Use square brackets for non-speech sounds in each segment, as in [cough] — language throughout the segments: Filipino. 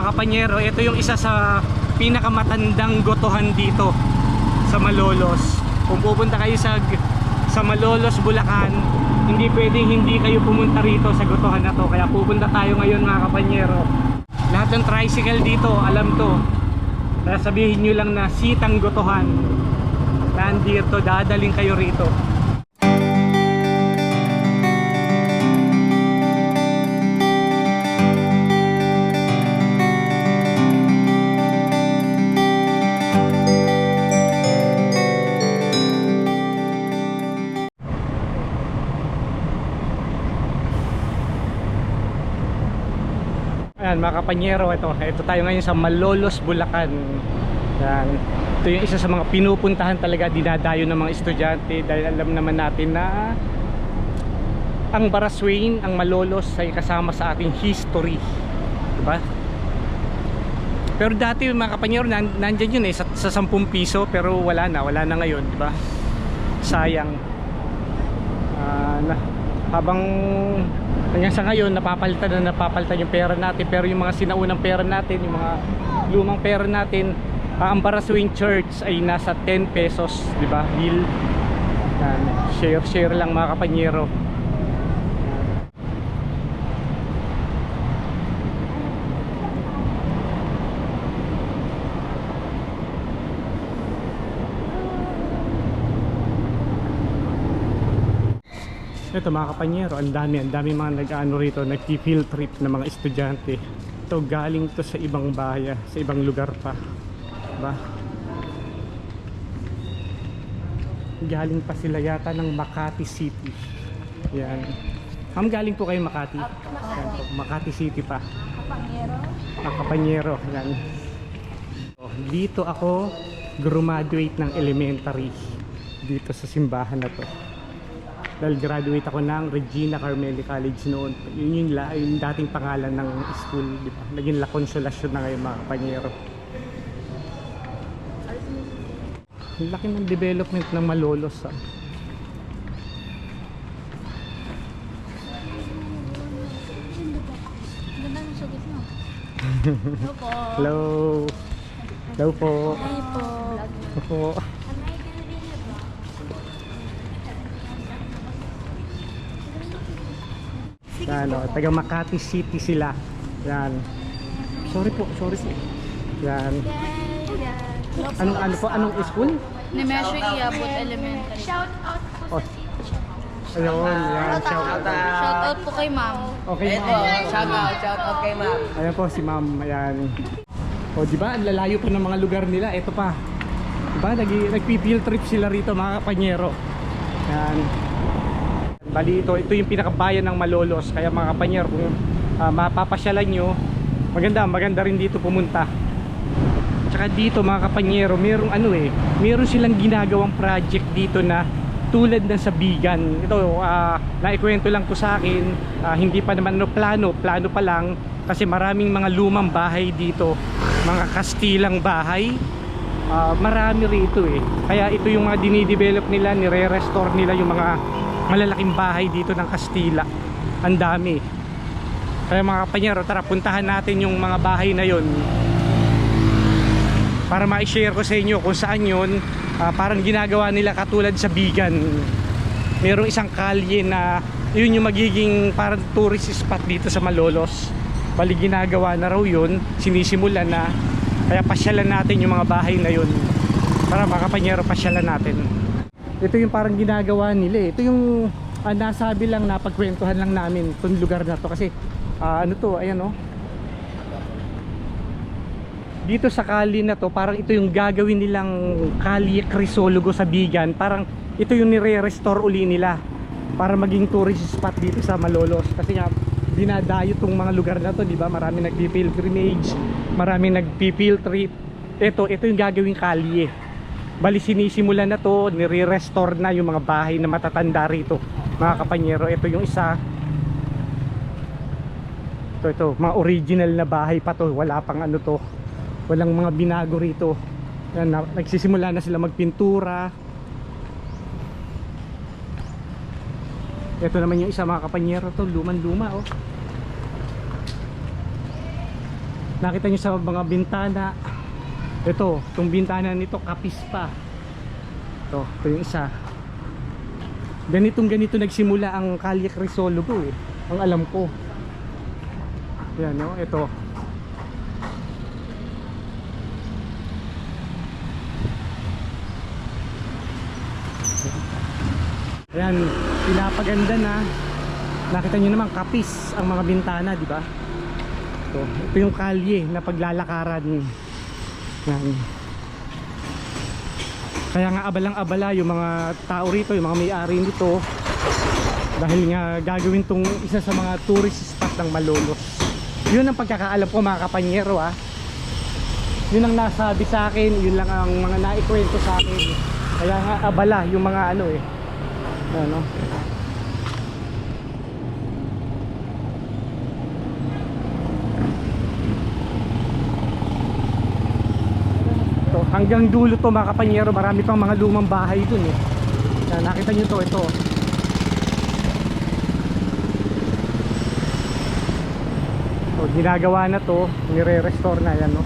mga kapanyero, ito yung isa sa pinakamatandang gotohan dito sa Malolos. Kung pupunta kayo sa sa Malolos, Bulacan, hindi pwedeng hindi kayo pumunta rito sa gotohan na to. Kaya pupunta tayo ngayon mga kapanyero. Lahat ng tricycle dito, alam to. Kaya sabihin nyo lang na sitang gotohan. Nandito, dadaling kayo rito. Ayan mga kapanyero, ito, ito tayo ngayon sa Malolos, Bulacan. Ayan. Ito yung isa sa mga pinupuntahan talaga, dinadayo ng mga estudyante dahil alam naman natin na ang Baraswain, ang Malolos ay kasama sa ating history. Diba? Pero dati mga kapanyero, nan, nandyan yun eh, sa, sa 10 piso, pero wala na, wala na ngayon, diba? Sayang. Ah, na, habang hanggang sa ngayon napapalitan na napapalitan yung pera natin. Pero yung mga sinaunang pera natin yung mga lumang pera natin uh, ang Baraswing Church ay nasa 10 pesos di ba? Bill. Yan. Share share lang mga kapanyero Ito mga kapanyero, ang dami, ang dami mga nag-ano rito, nag-field trip na mga estudyante. Ito galing to sa ibang bahaya, sa ibang lugar pa. Diba? Galing pa sila yata ng Makati City. Yan. Ma'am, galing po kayo Makati? Yan po, Makati City pa. Ang kapanyero. Yan. Oh, Dito ako graduate ng elementary. Dito sa simbahan na to dahil graduate ako ng Regina Carmeli College noon. Yun yung, la, yung dating pangalan ng school, di ba? Naging La Consolacion na ngayon mga kapanyero. Ang laki ng development ng Malolos ah. Hello po. [laughs] Hello! Hello po! Hi po. Hello po! Yan, oh, taga Makati City sila. Yan. Sorry po, sorry po. Yan. Anong ano po, anong school? Nemesio Iabot Elementary. Shout out po Oh. Ayun, yan. Shout out. Shout out po kay ma'am. Okay, ma'am. shout out, shout out kay ma'am. Ayan po si ma'am. Ayan. O, di ba? Ang lalayo pa ng mga lugar nila. Ito pa. Di ba? Nag nagpi-field trip sila rito, mga kapanyero. Ayan. Bali, ito, ito yung pinakabayan ng Malolos. Kaya mga kapanyero, kung ah, mapapasyalan nyo, maganda, maganda rin dito pumunta. Tsaka dito mga kapanyero, merong ano eh, meron silang ginagawang project dito na tulad ng sa Bigan. Ito, ah, naikwento lang po sa akin, ah, hindi pa naman no, plano, plano pa lang kasi maraming mga lumang bahay dito, mga kastilang bahay. Ah, marami rito eh. Kaya ito yung mga dinidevelop nila, nire-restore nila yung mga malalaking bahay dito ng Kastila. Ang dami. Kaya mga kapanyero, tara puntahan natin yung mga bahay na yon para ma-share ko sa inyo kung saan yun. Ah, parang ginagawa nila katulad sa Bigan. Merong isang kalye na yun yung magiging parang tourist spot dito sa Malolos. Bali ginagawa na raw yun. Sinisimulan na. Kaya pasyalan natin yung mga bahay na yun. Para makapanyero pasyalan natin ito yung parang ginagawa nila eh. ito yung ah, nasabi lang napagkwentuhan lang namin itong lugar na to. Kasi ah, ano to ayan oh. Dito sa kali na to parang ito yung gagawin nilang kalye Crisologo sa Bigan. Parang ito yung nire-restore uli nila para maging tourist spot dito sa Malolos. Kasi nga dinadayo tong mga lugar na to di ba? Marami nagpi-pilgrimage marami nagpi-field trip. Ito ito yung gagawing kalye bali sinisimulan na to nire-restore na yung mga bahay na matatanda rito mga kapanyero. Ito yung isa. Ito ito mga original na bahay pa to. Wala pang ano to. Walang mga binago rito. Yan, na, nagsisimula na sila magpintura. Ito naman yung isa mga kapanyero. To luman luma oh. Nakita nyo sa mga bintana. Ito, itong bintana nito kapis pa. Ito, ito yung isa. Ganitong ganito nagsimula ang Kalye Crisologo eh. Ang alam ko. Yan no, ito. Ayan, pinapaganda na. Nakita nyo naman kapis ang mga bintana, di ba? Ito, ito yung kalye na paglalakaran. Yan. Kaya nga abalang-abala yung mga tao rito, yung mga may-ari nito dahil nga gagawin tong isa sa mga tourist spot ng Malolos. Yun ang pagkakaalam ko mga kapanyero ah. Yun ang nasabi sa akin, yun lang ang mga naikwento sa akin. Kaya nga abala yung mga ano eh. Ano? Hanggang dulo to mga kapanyero. Marami pang mga lumang bahay dun eh. Yan, nakita nyo to ito so, ginagawa na to. Nire-restore na yan no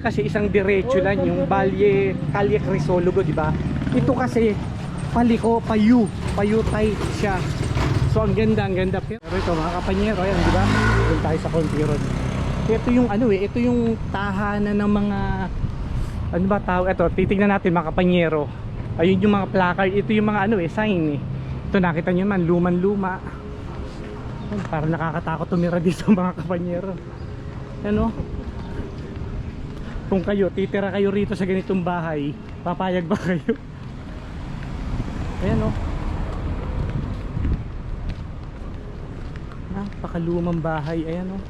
kasi isang diretso lang yung Balye Kalye Crisologo di ba? Ito kasi paliko payu payu. Type siya. So ang ganda ang ganda. Pero ito mga kapanyero yan di ba? Tayo sa Conti Road. Ito yung ano eh ito yung tahanan ng mga ano ba tawag? Ito titignan natin mga kapanyero. Ayun yung mga placard. Ito yung mga ano eh sign eh. Ito nakita nyo man luman luma parang nakakatakot tumira [laughs] dito mga kapanyero. Ano? Kung kayo titira kayo rito sa ganitong bahay papayag ba [laughs] kayo? Ayan oh. Napakalumang bahay. Ayan oh.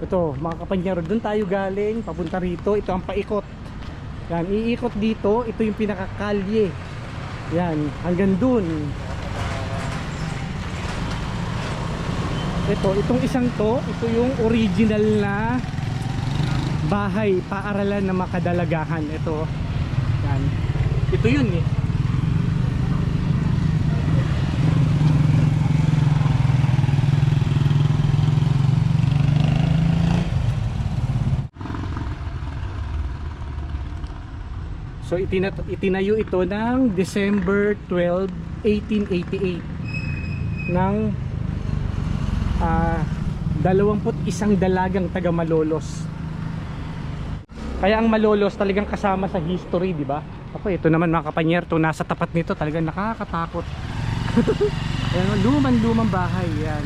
Ito mga kapanyero doon tayo galing papunta rito. Ito ang paikot yan iikot dito ito yung pinakakalye. Yan hanggang dun. Ito itong isang to ito yung original na bahay paaralan ng makadalagahan. Ito yan. Ito yun eh So itina itinayo ito ng December 12, 1888 ng ah 21 dalagang taga Malolos. Kaya ang Malolos talagang kasama sa history, di ba? Ako ito naman mga kapanyer, to nasa tapat nito talagang nakakatakot. [laughs] Ayan, luman-lumang bahay yan.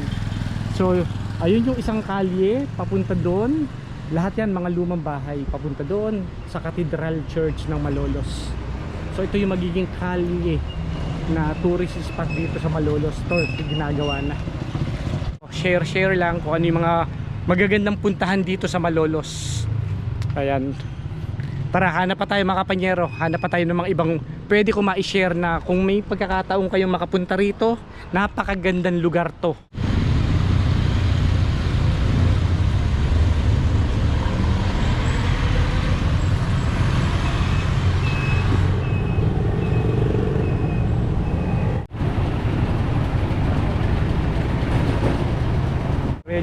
So, ayun yung isang kalye papunta doon. Lahat yan mga lumang bahay papunta doon sa Cathedral Church ng Malolos. So ito yung magiging kalye na tourist spot dito sa Malolos. To, ginagawa na. Share share lang kung ano yung mga magagandang puntahan dito sa Malolos. Ayan. Tara, hanap pa tayo mga kapanyero. Hanap pa tayo ng mga ibang pwede ko ma-share na kung may pagkakataong kayong makapunta rito, napakagandang lugar to.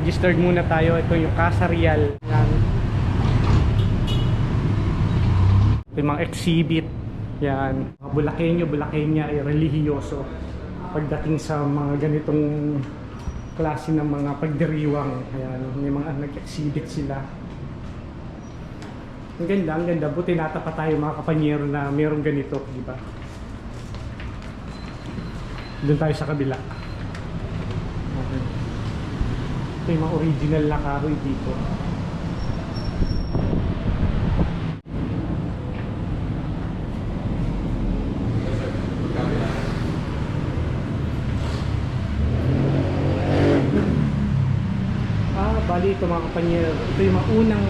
Registered muna tayo. Ito yung Casa Real. Yan. Ito yung mga exhibit. Yan. Mga Bulakenyo, Bulakenya ay relihiyoso. Pagdating sa mga ganitong klase ng mga pagdiriwang. Ayan. May mga nag-exhibit sila. Ang ganda, ang ganda. Buti natapat tayo mga kapanyero na mayroong ganito. Di ba? Doon tayo sa kabila. Okay. Ito yung mga original na kahoy dito. Ah, bali ito mga kapanyero. Ito yung mga unang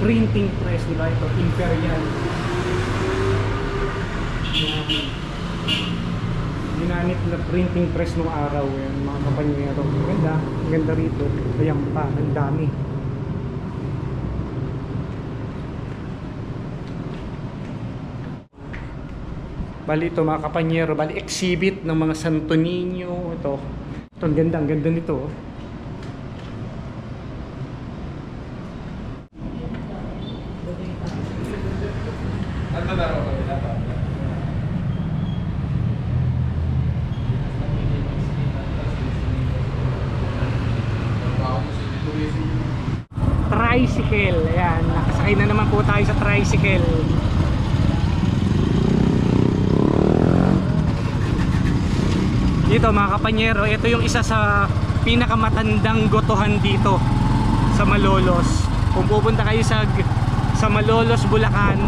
printing press, di ba? Ito, Imperial. Yan. Ginamit na printing press nung araw yan, mga kapanyero. Ganda, ganda rito. Ayan pa, ang dami. Bali ito mga kapanyero, bali exhibit ng mga Santo Niño. Ito, ito ang ganda, ang ganda nito. oh. Tricycle. Ayan, nakasakay na naman po tayo sa tricycle. Dito mga kapanyero, ito yung isa sa pinakamatandang gotohan dito sa Malolos. Kung pupunta kayo sa sa Malolos, Bulacan,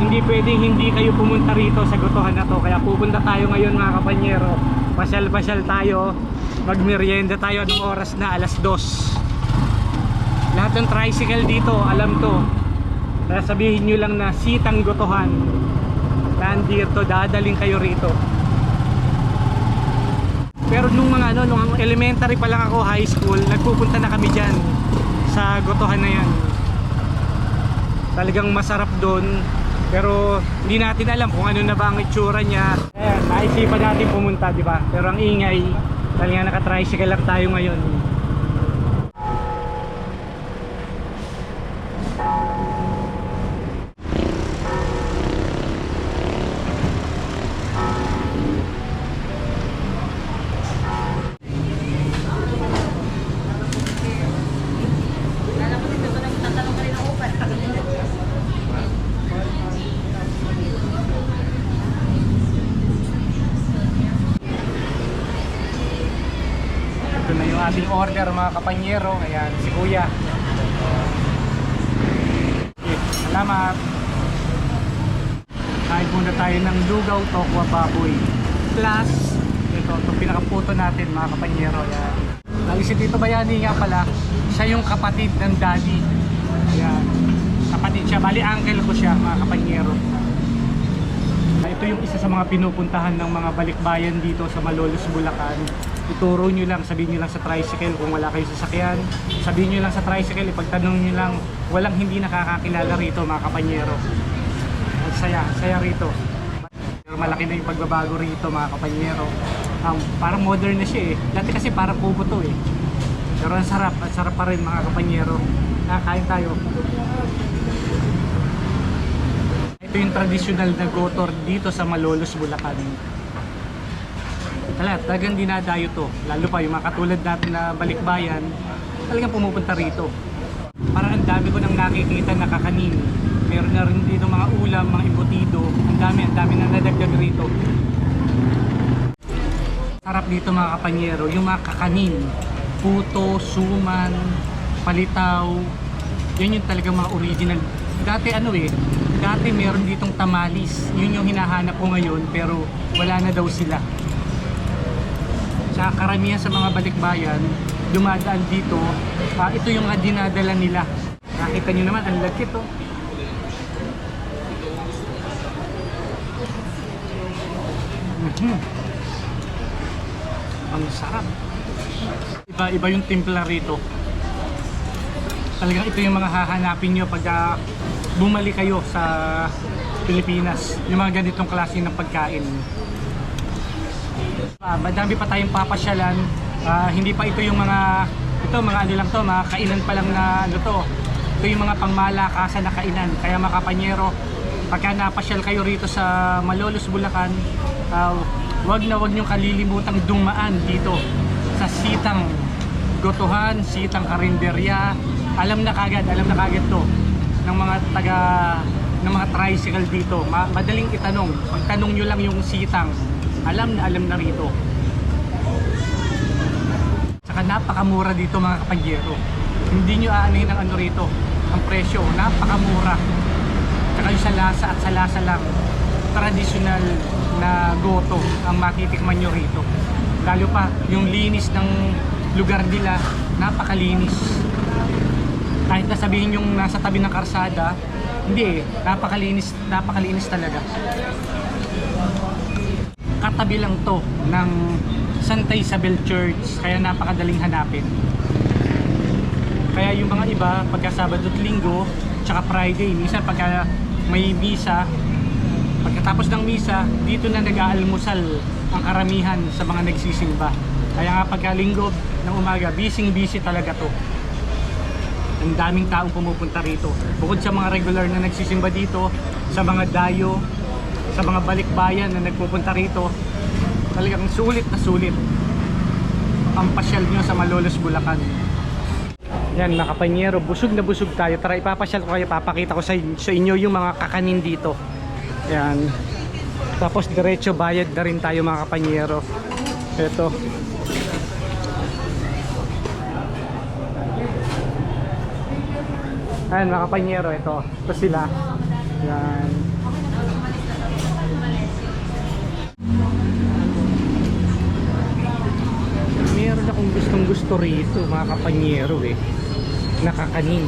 hindi pwedeng hindi kayo pumunta rito sa gotohan na to. Kaya pupunta tayo ngayon mga kapanyero. Pasyal-pasyal tayo. Magmerienda tayo ng oras na alas 2. Lahat ng tricycle dito, alam to. Kaya sabihin nyo lang na sitang gotohan. Nandito, dadaling kayo rito. Pero nung mga ano, nung elementary pa lang ako, high school, nagpupunta na kami dyan sa gotohan na yan. Talagang masarap doon. Pero hindi natin alam kung ano na ba ang itsura niya. Ayan, naisipan natin pumunta, di ba? Pero ang ingay, dahil nga naka-tricycle lang tayo ngayon. Yung ating order mga kapanyero. Ayan, si Kuya. Salamat. Kain muna tayo ng lugaw tokwa baboy. Plus, ito, itong pinakaputo natin mga kapanyero. Ayan. Ang si Tito Bayani nga pala, siya yung kapatid ng daddy. Ayan. Kapatid siya. Bali, uncle ko siya mga kapanyero. Ito yung isa sa mga pinupuntahan ng mga balikbayan dito sa Malolos, Bulacan. Ituro nyo lang, sabihin nyo lang sa tricycle kung wala kayo sasakyan. Sabihin nyo lang sa tricycle, ipagtanong nyo lang, walang hindi nakakakilala rito mga kapanyero. Ang saya, saya rito. Malaki na yung pagbabago rito mga kapanyero. Um, parang modern na siya eh. Dati kasi parang kubo to eh. Pero ang sarap, ang sarap pa rin mga kapanyero. Nakakain tayo. Ito yung traditional na gotor dito sa Malolos, Bulacan. Kala, talagang dinadayo to. Lalo pa yung mga katulad natin na balikbayan, talagang pumupunta rito. Parang ang dami ko nang nakikita na kakanin. Meron na rin dito mga ulam, mga imbutido. Ang dami, ang dami na nadagdag rito. Sarap dito mga kapanyero, yung mga kakanin. Puto, suman, palitaw. Yan yung talagang mga original. Dati ano eh, dati meron ditong tamalis. Yun yung hinahanap ko ngayon pero wala na daw sila. Sa karamihan sa mga balikbayan, dumadaan dito, ah, ito yung dinadala nila. Nakita nyo naman, ang lagkit oh. Mhm. Ang sarap. Iba, iba yung timpla rito. Talagang ito yung mga hahanapin nyo pag ah, bumalik kayo sa Pilipinas. Yung mga ganitong klase ng pagkain. Ah, madami pa tayong papasyalan. Ah, hindi pa ito yung mga ito mga ano lang to, mga kainan pa lang na ano to. Ito yung mga pangmalakasan na kainan. Kaya mga kapanyero, pagka napasyal kayo rito sa Malolos, Bulacan, ah, wag na wag niyong kalilimutang dumaan dito sa Sitang Gotohan, Sitang Karinderya. Alam na kagad, alam na kagad to ng mga taga ng mga tricycle dito. Ma- madaling itanong. Pagtanong nyo lang yung Sitang, alam na alam na rito. Saka napakamura dito mga kapanyero. Hindi nyo aanin ang ano rito. Ang presyo, napakamura. Saka yung sa lasa at sa lasa lang. Traditional na goto ang matitikman nyo rito. Lalo pa, yung linis ng lugar nila, napakalinis. Kahit na sabihin yung nasa tabi ng karsada, hindi eh, napakalinis, napakalinis talaga katabi lang to ng Santa Isabel Church kaya napakadaling hanapin. Kaya yung mga iba pagka Sabado at Linggo tsaka Friday minsan pagka may misa pagkatapos ng misa dito na nag-aalmusal ang karamihan sa mga nagsisimba kaya nga pagka Linggo ng umaga busy busy talaga to. Ang daming taong pumupunta rito. Bukod sa mga regular na nagsisimba dito sa mga dayo sa mga balikbayan na nagpupunta rito talagang sulit na sulit ang pasyal nyo sa Malolos, Bulacan Yan mga kapanyero, busog na busog tayo. Tara ipapasyal ko kayo, papakita ko sa, sa inyo yung mga kakanin dito. Yan. Tapos diretso bayad na rin tayo mga kapanyero. Ito. Ayan mga kapanyero, ito. Ito sila. Yan. Meron akong gustong gusto rito mga kapanyero eh. Nakakanin.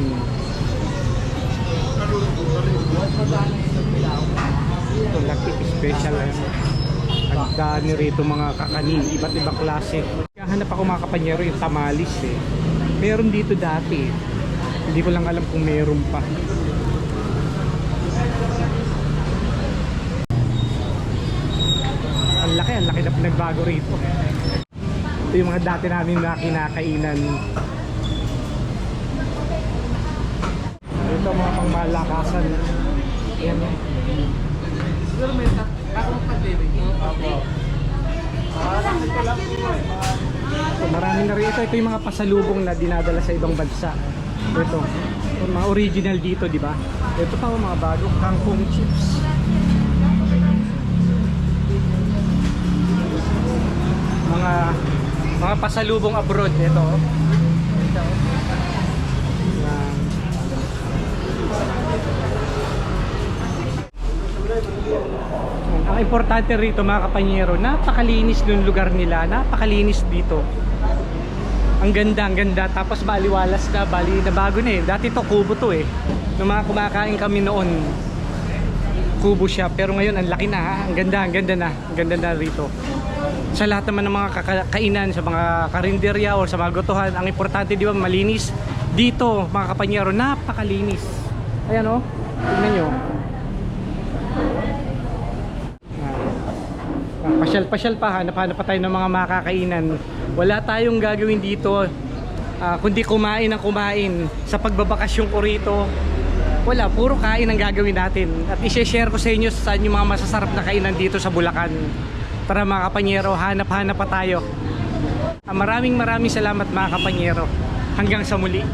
Ito, Lucky Special. eh. Ang dami rito mga kakanin, iba't ibang klase. Kahanap ako mga kapanyero yung tamalis eh. Meron dito dati. Hindi ko lang alam kung meron pa. Ang laki, ang laki na pinagbago rito. Ito yung mga dati namin na kinakainan. Ito mga pangmalakasan. Ayan yan. Siguro may takong pandemic. So, marami na rito. Ito yung mga pasalubong na dinadala sa ibang bansa. Ito. Yung mga original dito, di ba? Ito pa mga bago. Kangkong chips. Mga mga pasalubong abroad. Ito. Ang importante rito mga kapanyero, napakalinis ng lugar nila, napakalinis dito. Ang ganda, ang ganda. Tapos baliwalas na, bali na bago na eh. Dati to kubo to eh. Nung mga kumakain kami noon, kubo siya. Pero ngayon, ang laki na ha. Ang ganda, ang ganda na. Ang ganda na rito. Sa lahat naman ng mga kakainan, sa mga karinderya o sa mga gotohan, ang importante di ba malinis. Dito, mga kapanyero, napakalinis. Ayan o, oh. tignan nyo. Ah, Pasyal-pasyal pa, hanap-hanap pa tayo ng mga makakainan. Wala tayong gagawin dito ah, kundi kumain ng kumain. Sa pagbabakasyon ko rito, wala, puro kain ang gagawin natin. At i-share ko sa inyo saan yung mga masasarap na kainan dito sa Bulacan. Tara mga kapanyero, hanap-hanap pa tayo. Ah, maraming maraming salamat mga kapanyero. Hanggang sa muli.